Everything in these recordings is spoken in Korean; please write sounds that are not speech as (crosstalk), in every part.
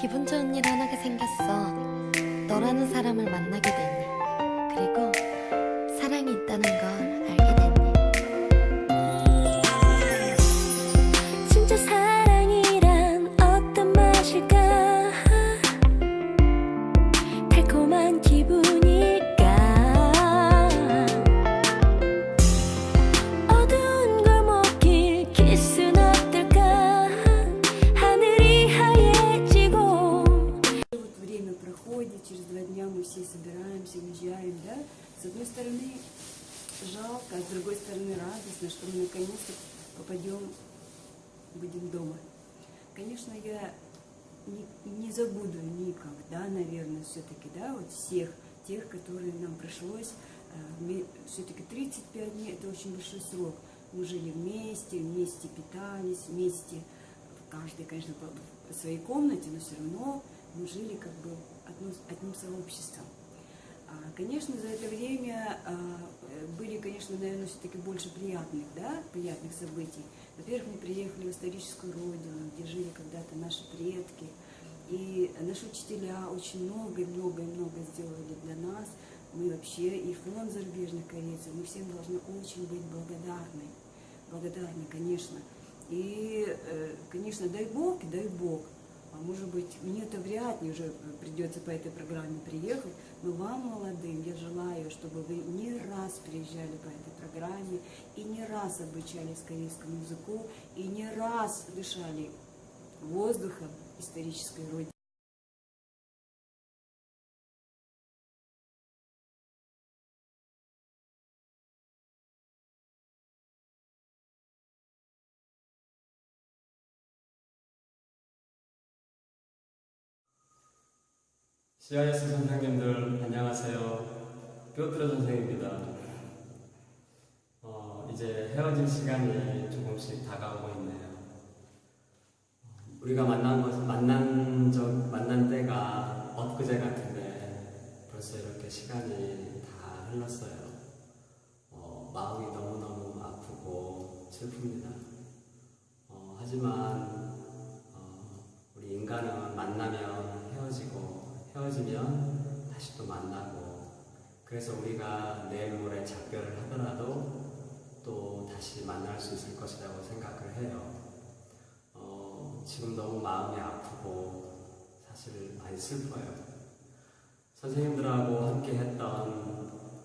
기분 좋은 일 하나가 생겼어. 너라는 사람을 만나게 되니. 그리고 사랑이 있다는 걸 С одной стороны жалко, а с другой стороны радостно, что мы наконец-то попадем, будем дома. Конечно, я не, не забуду никогда, наверное, все-таки, да, вот всех тех, которые нам пришлось, все-таки 35 дней, это очень большой срок. Мы жили вместе, вместе питались, вместе, в каждой, конечно, по своей комнате, но все равно мы жили как бы одно- одним сообществом. А, Конечно, за это время а, были, конечно, наверное, все-таки больше приятных, да, приятных событий. Во-первых, мы приехали в историческую родину, где жили когда-то наши предки. И наши учителя очень много и много и много сделали для нас. Мы вообще и фонд зарубежных корейцев, мы всем должны очень быть благодарны. Благодарны, конечно. И, э, конечно, дай Бог, дай Бог. А может быть, мне-то вряд ли уже придется по этой программе приехать, но вам, молодым, я желаю, чтобы вы не раз приезжали по этой программе и не раз обучались корейскому языку, и не раз дышали воздухом исторической родины. CIS 선생님들 안녕하세요. 뼈트레 선생입니다. 어, 이제 헤어질 시간이 조금씩 다가오고 있네요. 어, 우리가 만난 것 만난 적 만난 때가 엊그제 같은데 벌써 이렇게 시간이 다 흘렀어요. 어, 마음이 너무 너무 아프고 슬픕니다. 어, 하지만 어, 우리 인간은 만나면 헤어지고 헤어지면 다시 또 만나고 그래서 우리가 내일 모레 작별을 하더라도 또 다시 만날 수 있을 것이라고 생각을 해요. 어, 지금 너무 마음이 아프고 사실 많이 슬퍼요. 선생님들하고 함께 했던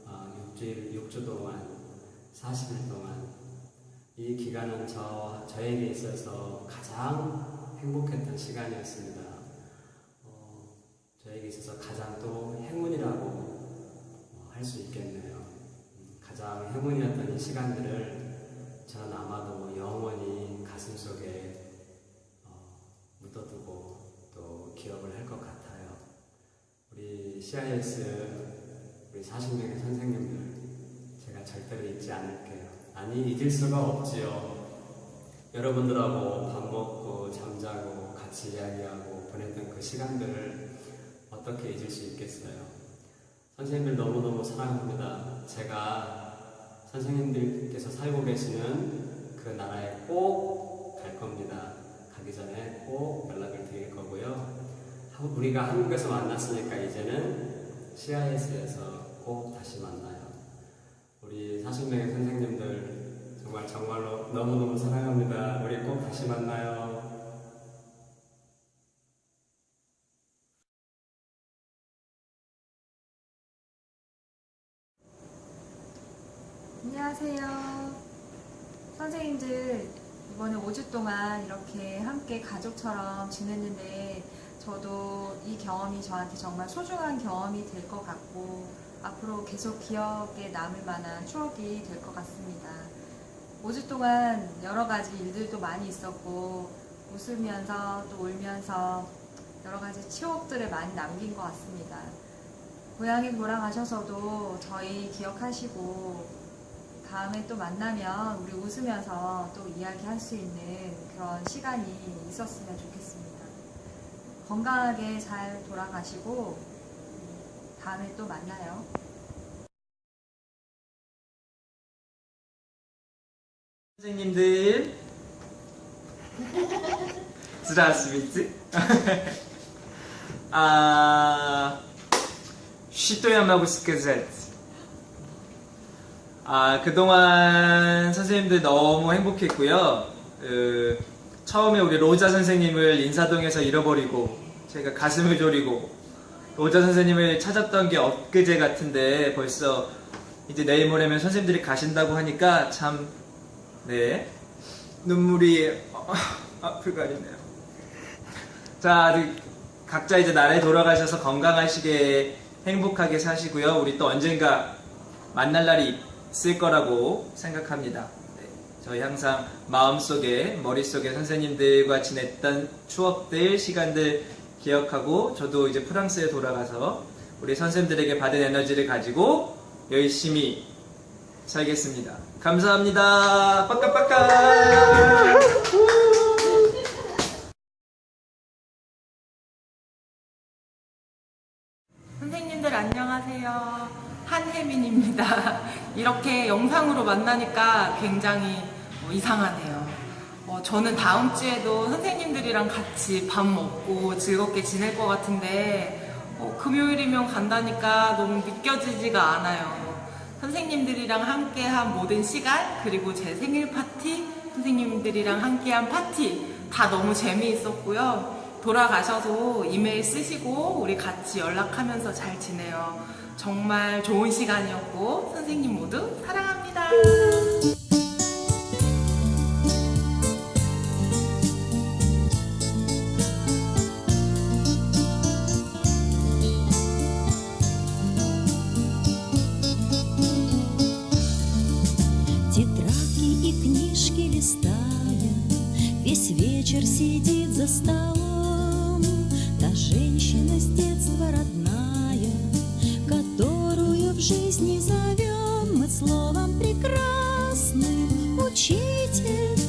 어, 6주일, 6주 동안 40일 동안 이 기간은 저, 저에게 있어서 가장 행복했던 시간이었습니다. 어, 저에게 있어서 가장 또 행운이라고 어, 할수 있겠네요. 음, 가장 행운이었던 이 시간들을 저는 아마도 영원히 가슴 속에 어, 묻어두고 또 기억을 할 것 같아요. 우리 CIS 우리 40명의 선생님들 제가 절대로 잊지 않을게요. 아니 잊을 수가 없지요. 여러분들하고 밥 먹고 잠자고 같이 이야기하고 보냈던 그 시간들을 어떻게 잊을 수 있겠어요? 선생님들 너무너무 사랑합니다. 제가 선생님들께서 살고 계시는 그 나라에 꼭 갈 겁니다. 가기 전에 꼭 연락을 드릴 거고요. 한- 우리가 한국에서 만났으니까 이제는 CIS에서 꼭 다시 만나요. 우리 40명의 선생님들 정말 정말로 너무너무 사랑합니다. 우리 꼭 다시 만나요. 안녕하세요. 선생님들, 이번에 5주 동안 이렇게 함께 가족처럼 지냈는데, 저도 이 경험이 저한테 정말 소중한 경험이 될 것 같고, 앞으로 계속 기억에 남을 만한 추억이 될 것 같습니다. 5주 동안 여러 가지 일들도 많이 있었고, 웃으면서 또 울면서 여러 가지 추억들을 많이 남긴 것 같습니다. 고향에 돌아가셔서도 저희 기억하시고, 다음에 또 만나면 우리 웃으면서 또 이야기할 수 있는 그런 시간이 있었으면 좋겠습니다. 건강하게 잘 돌아가시고 다음에 또 만나요. 선생님들 Здравствуйте 아, 시토야마고 스케셋. 아, 그동안 선생님들 너무 행복했고요. 그, 처음에 우리 로자 선생님을 인사동에서 잃어버리고, 제가 가슴을 졸이고, 로자 선생님을 찾았던 게 엊그제 같은데, 벌써 이제 내일 모레면 선생님들이 가신다고 하니까 참, 네. 눈물이 어, 아플거리네요. 자, 그 각자 이제 나라에 돌아가셔서 건강하시게 행복하게 사시고요. 우리 또 언젠가 만날 날이 있을 거라고 생각합니다. 네, 저희 항상 마음속에, 머릿속에 선생님들과 지냈던 추억들, 시간들 기억하고 저도 이제 프랑스에 돌아가서 우리 선생님들에게 받은 에너지를 가지고 열심히 살겠습니다. 감사합니다. 빠까빠까. 선생님들 안녕하세요. 한혜민입니다. 이렇게 영상으로 만나니까 굉장히 어, 이상하네요. 어, 저는 다음 주에도 선생님들이랑 같이 밥 먹고 즐겁게 지낼 것 같은데 어, 금요일이면 간다니까 너무 믿겨지지가 않아요. 선생님들이랑 함께한 모든 시간 그리고 제 생일 파티 선생님들이랑 함께한 파티 다 너무 재미있었고요. 돌아가셔서 이메일 쓰시고 우리 같이 연락하면서 잘 지내요. 정말 좋은 시간이었고 선생님 모두 사랑합니다. Тетрадки и книжки листая Весь вечер сидит за столом Родная Которую в жизни зовем Мы словом прекрасным. Учитель,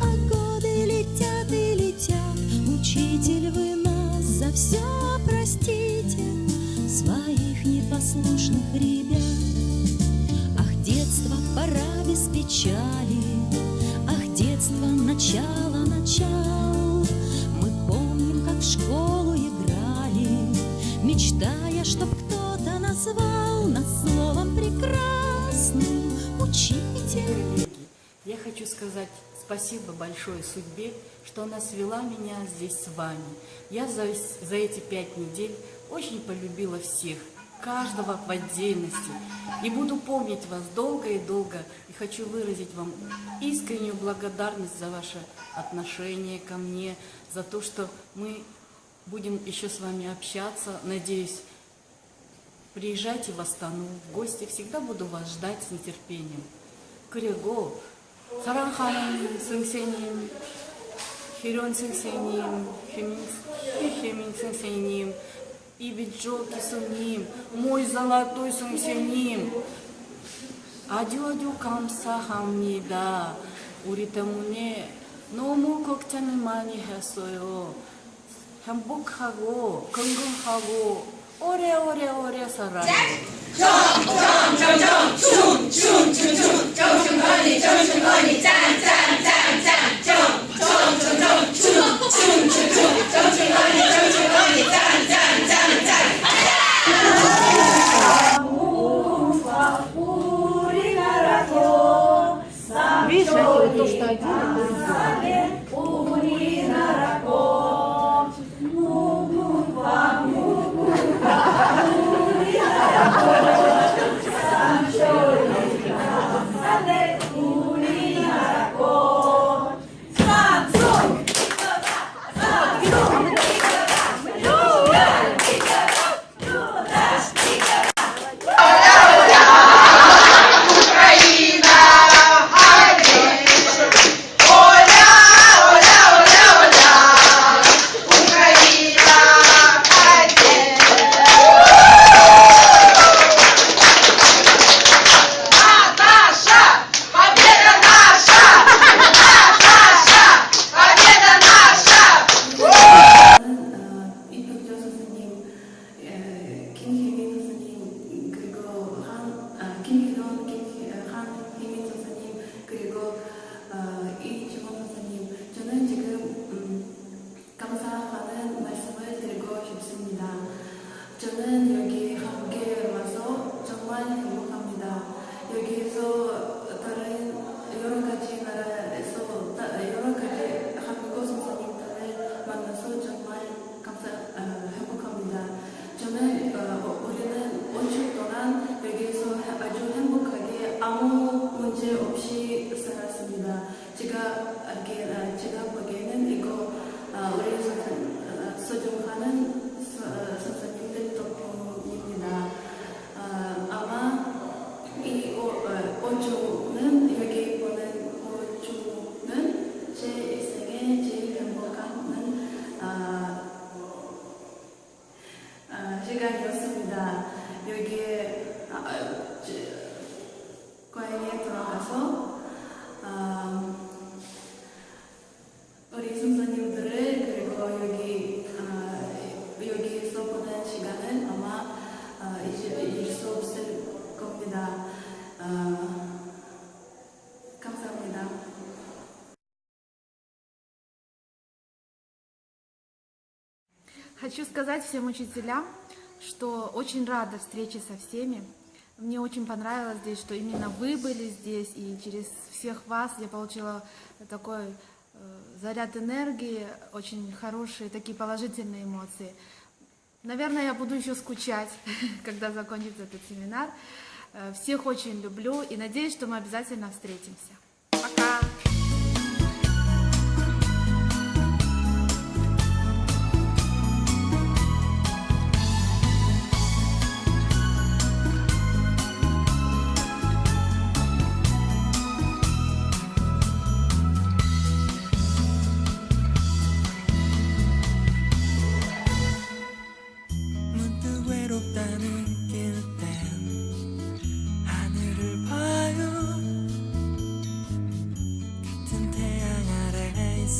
а годы летят и летят. Учитель, вы нас за все простите Своих непослушных ребят. Ах, детство, пора без печали, сказать спасибо большое судьбе, что она свела меня здесь с вами. Я за, за эти пять недель очень полюбила всех, каждого в отдельности. И буду помнить вас долго и долго. И хочу выразить вам искреннюю благодарность за ваше отношение ко мне, за то, что мы будем еще с вами общаться. Надеюсь, приезжайте в Астану, в гости. Всегда буду вас ждать с нетерпением. Криго! 사랑하는 선생님, 희련 선생님, 휘민, 휘민 선생님, 이비조 교수님, мой золотой 선생님, 아주 아주 감사합니다. 우리 때문에 너무 걱정이 많이 했어요. 행복하고 건강하고 오래오래오래 살아요. 점점점점 춤춤춤춤 정중건이 정중건이 짠짠짠짠 정점점점 춤춤춤춤 정중건이 정중건이 Хочу сказать всем учителям, что очень рада встрече со всеми. Мне очень понравилось здесь, что именно вы были здесь, и через всех вас я получила такой э, заряд энергии, очень хорошие, такие положительные эмоции. Наверное, я буду еще скучать, (laughs) когда закончится этот семинар. Э, Всех очень люблю и надеюсь, что мы обязательно встретимся. Пока!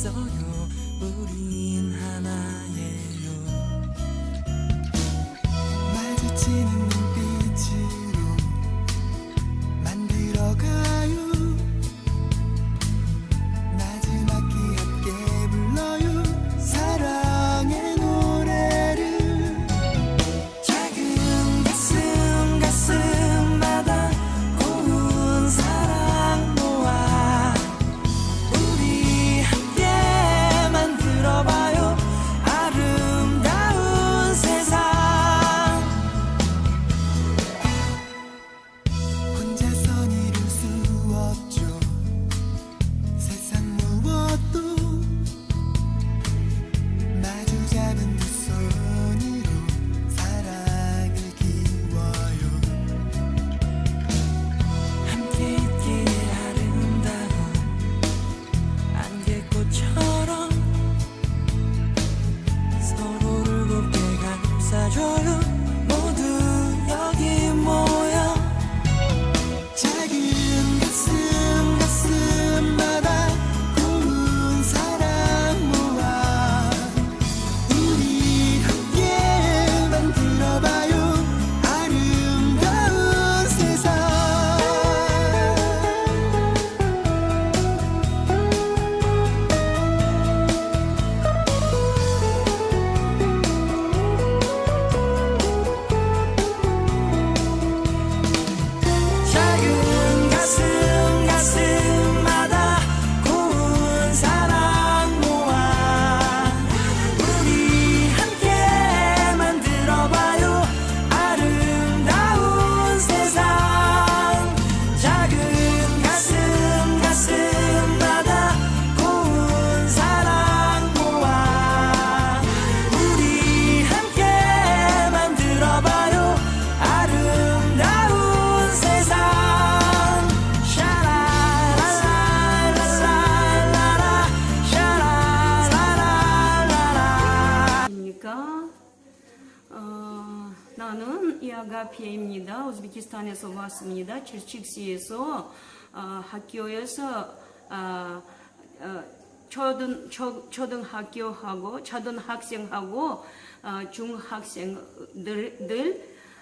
있어요. 우린 하나예요. 마주치는 이아가피입니다. 우즈베키스탄에서 왔습니다. cherchik시에서 어, 학교에서 어, 어, 초등 초, 초등학교하고 초등학생하고 어, 중학생들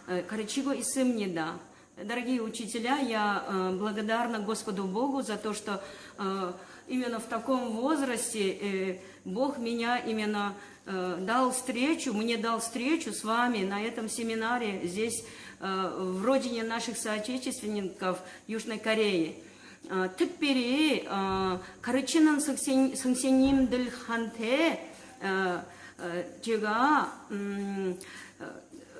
어, 가르치고 있습니다. Дорогие учителя, я э, благодарна Господу Богу за то, что э, именно в таком возрасте э, Бог меня именно э, дал встречу, мне дал встречу с вами на этом семинаре здесь, э, в родине наших соотечественников Южной Кореи. 어, 특별히 어, 가르치는 선생, 선생님들한테 어, 어, 제가 음, 어,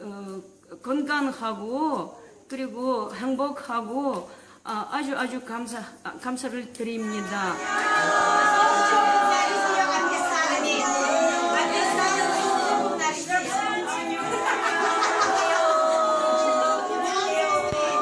어, 건강하고 그리고 행복하고 어, 아, 아주 아주 감사 아, 감사를 드립니다.